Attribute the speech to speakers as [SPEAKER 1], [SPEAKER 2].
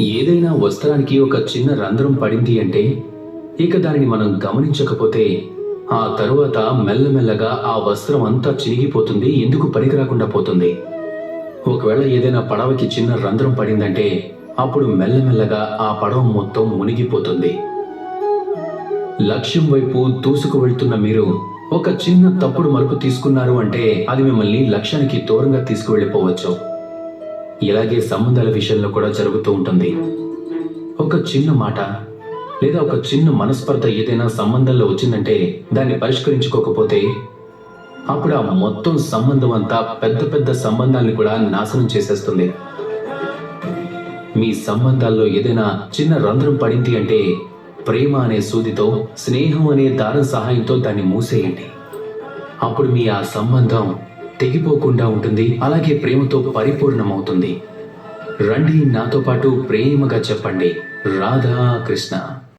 [SPEAKER 1] ఏదైనా వస్త్రానికి ఒక చిన్న రంధ్రం పడింది అంటే ఇక దానిని మనం గమనించకపోతే ఆ తరువాత మెల్లమెల్లగా ఆ వస్త్రం అంతా చినిగిపోతుంది ఎందుకు పనికిరాకుండా పోతుంది? ఒకవేళ ఏదైనా పడవకి చిన్న రంధ్రం పడిందంటే అప్పుడు మెల్లమెల్లగా ఆ పడవ మొత్తం మునిగిపోతుంది. లక్ష్యం వైపు దూసుకు వెళ్తున్న మీరు ఒక చిన్న తప్పుడు మలుపు తీసుకున్నారు అంటే అది మిమ్మల్ని లక్ష్యానికి దూరంగా తీసుకువెళ్ళిపోవచ్చు. ఇలాగే సంబంధాల విషయంలో కూడా జరుగుతూ ఉంటుంది. ఒక చిన్న మాట లేదా ఒక చిన్న మనస్పర్ధ ఏదైనా సంబంధంలో వచ్చిందంటే దాన్ని పరిష్కరించుకోకపోతే అప్పుడు ఆ మొత్తం సంబంధం అంతా పెద్ద పెద్ద సంబంధాలను కూడా నాశనం చేసేస్తుంది. మీ సంబంధాల్లో ఏదైనా చిన్న రంధ్రం పడింది అంటే ప్రేమ అనే సూదితో స్నేహం అనే దారం సహాయంతో దాన్ని మూసేయండి. అప్పుడు మీ ఆ సంబంధం తెగిపోకుండా ఉంటుంది. అలాగే ప్రేమతో పరిపూర్ణమవుతుంది. రండి నాతో పాటు ప్రేమగా చెప్పండి. రాధా కృష్ణ